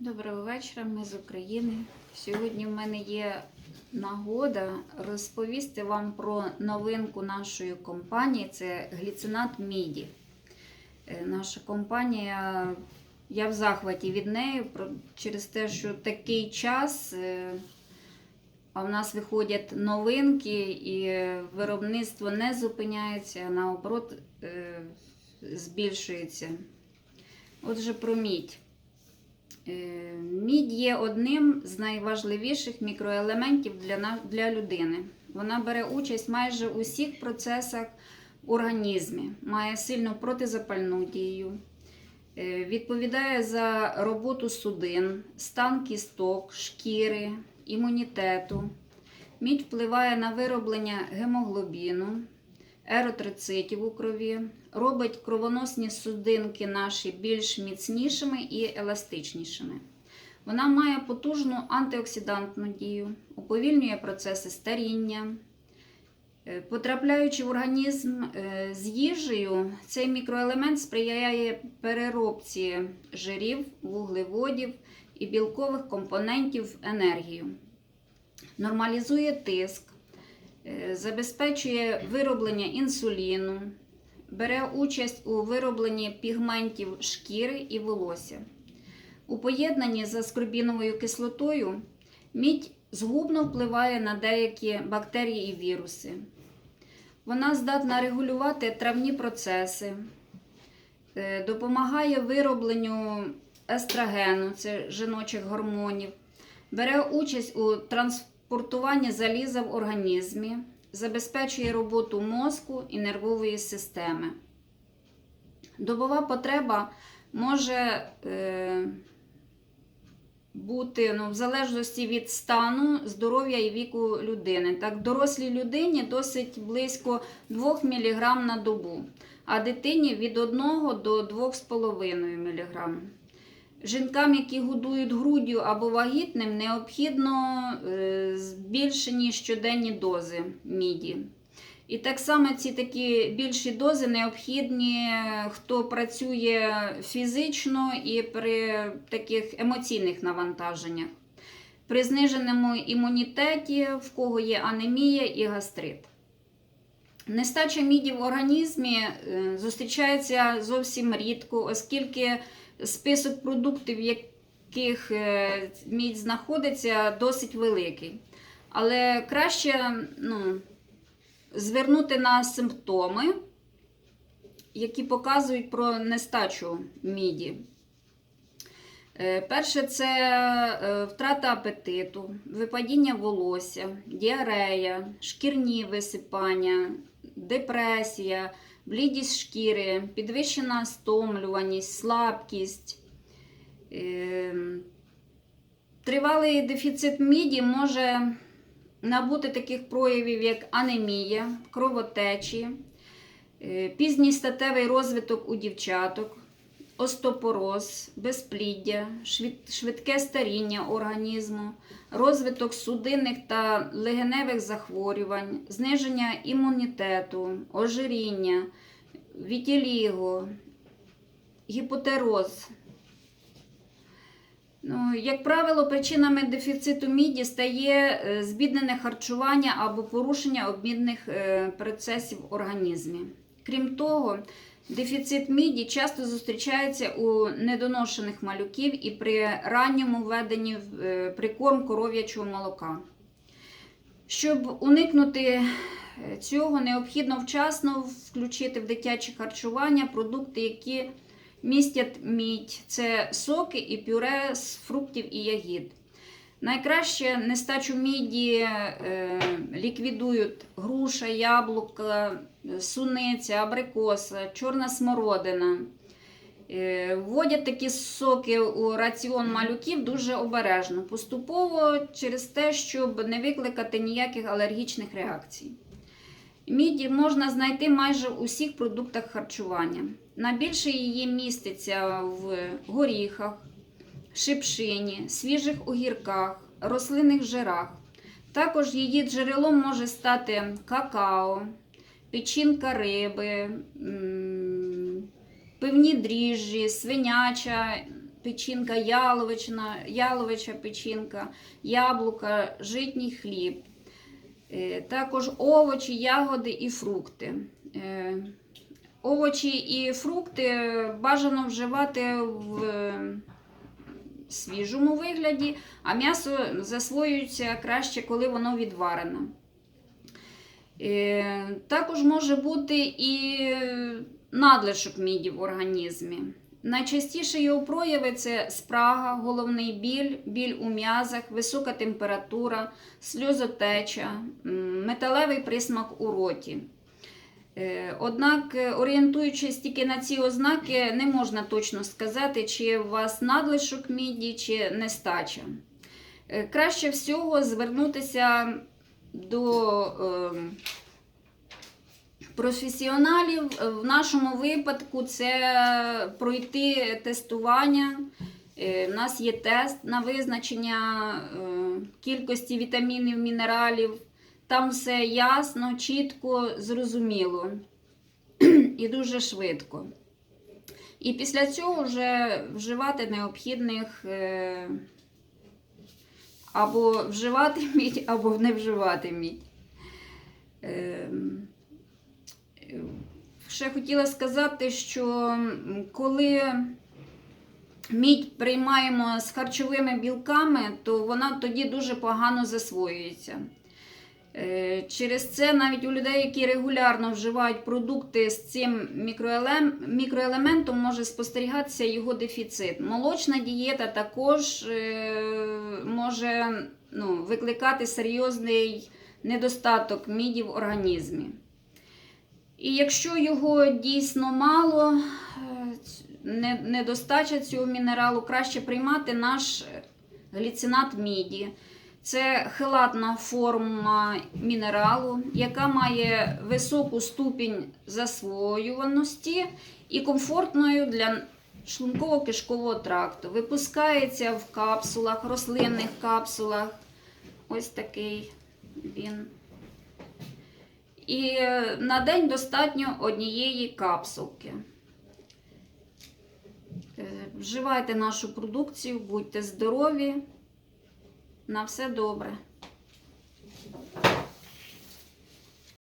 Доброго вечора, ми з України. Сьогодні в мене є нагода розповісти вам про новинку нашої компанії. Це гліцинат Міді. Е, Наша компанія, я в захваті від неї через те, що такий час, е, а в нас виходять новинки, і виробництво не зупиняється, а наоборот е, збільшується. Отже, про мідь. Е, Мідь є одним з найважливіших мікроелементів для, для людини. Вона бере участь майже у всіх процесах в організмі, має сильну протизапальну дію, е, відповідає за роботу судин, стан кісток, шкіри, імунітету. Мідь впливає на вироблення гемоглобіну, еротроцитів у крові, робить кровоносні судинки наші більш міцнішими і еластичнішими. Вона має потужну антиоксидантну дію, уповільнює процеси старіння. Е, Потрапляючи в організм е, з їжею, цей мікроелемент сприяє переробці жирів, вуглеводів і білкових компонентів енергію, нормалізує тиск, забезпечує вироблення інсуліну, бере участь у виробленні пігментів шкіри і волосся. У поєднанні з аскорбіновою кислотою мідь згубно впливає на деякі бактерії і віруси. Вона здатна регулювати травні процеси, е, допомагає виробленню естрогену, це жіночих гормонів, бере участь у транспортуванні заліза в організмі, забезпечує роботу мозку і нервової системи. Добова потреба може е, бути ну, в залежності від стану, здоров'я і віку людини. Так, дорослій людині досить близько 2 мг на добу, а дитині від 1 до 2,5 мг. Жінкам, які годують груддю або вагітним, необхідно е, збільшені щоденні дози міді. І так само ці такі більші дози необхідні, хто працює фізично і при таких емоційних навантаженнях. При зниженому імунітеті, в кого є анемія і гастрит. Нестача міді в організмі е, зустрічається зовсім рідко, оскільки список продуктів, яких е, мідь знаходиться, досить великий. Але краще ну, звернути на симптоми, які показують про нестачу міді. Е, Перше це е, втрата апетиту, випадіння волосся, діарея, шкірні висипання, депресія, блідість шкіри, підвищена стомлюваність, слабкість. Е, Тривалий дефіцит міді може набути таких проявів, як анемія, кровотечі, е, пізній статевий розвиток у дівчаток, остеопороз, безпліддя, швидке старіння організму, розвиток судинних та легеневих захворювань, зниження імунітету, ожиріння, вітіліго, гіпотероз. Ну, як правило, причинами дефіциту міді стає е, збіднене харчування або порушення обмінних е, процесів в організмі. Крім того, дефіцит міді часто зустрічається у недоношених малюків і при ранньому введенні в е, прикорм коров'ячого молока. Щоб уникнути е, цього, необхідно вчасно включити в дитяче харчування продукти, які містять мідь, це соки і пюре з фруктів і ягід. Найкраще нестачу міді е, ліквідують груша, яблука, суниця, абрикоса, чорна смородина. Е, Вводять такі соки у раціон малюків дуже обережно, поступово через те, щоб не викликати ніяких алергічних реакцій. Міді можна знайти майже у всіх продуктах харчування. Найбільше її міститься в горіхах, шипшині, свіжих огірках, рослинних жирах. Також її джерелом може стати какао, печінка риби, пивні дріжджі, свиняча печінка, яловична, яловича печінка, яблука, житній хліб. Е, Також овочі, ягоди і фрукти. Е, Овочі і фрукти бажано вживати в свіжому вигляді, а м'ясо засвоюється краще, коли воно відварено. Е, Також може бути і надлишок міді в організмі. Найчастіше його прояви це спрага, головний біль, біль у м'язах, висока температура, сльозотеча, металевий присмак у роті. Е, Однак, е, орієнтуючись тільки на ці ознаки, не можна точно сказати, чи у вас надлишок міді, чи нестача. Е, Краще всього звернутися до ем, професіоналів. В нашому випадку це пройти тестування. У нас є тест на визначення кількості вітамінів, мінералів. Там все ясно, чітко, зрозуміло і дуже швидко. І після цього вже вживати необхідних е, або вживати мідь, або не вживати мідь. Ще хотіла сказати, що коли мідь приймаємо з харчовими білками, то вона тоді дуже погано засвоюється. Е, Через це навіть у людей, які регулярно вживають продукти з цим мікроелементом, може спостерігатися його дефіцит. Молочна дієта також е, може ну, викликати серйозний недостаток міді в організмі. І якщо його дійсно мало, е, не- недостача цього мінералу, краще приймати наш гліцинат міді. Це хелатна форма мінералу, яка має високу ступінь засвоюваності і комфортною для шлунково-кишкового тракту. Випускається в капсулах, рослинних капсулах. Ось такий він. І е, на день достатньо однієї капсулки. Е, Вживайте нашу продукцію, будьте здорові. На все добре.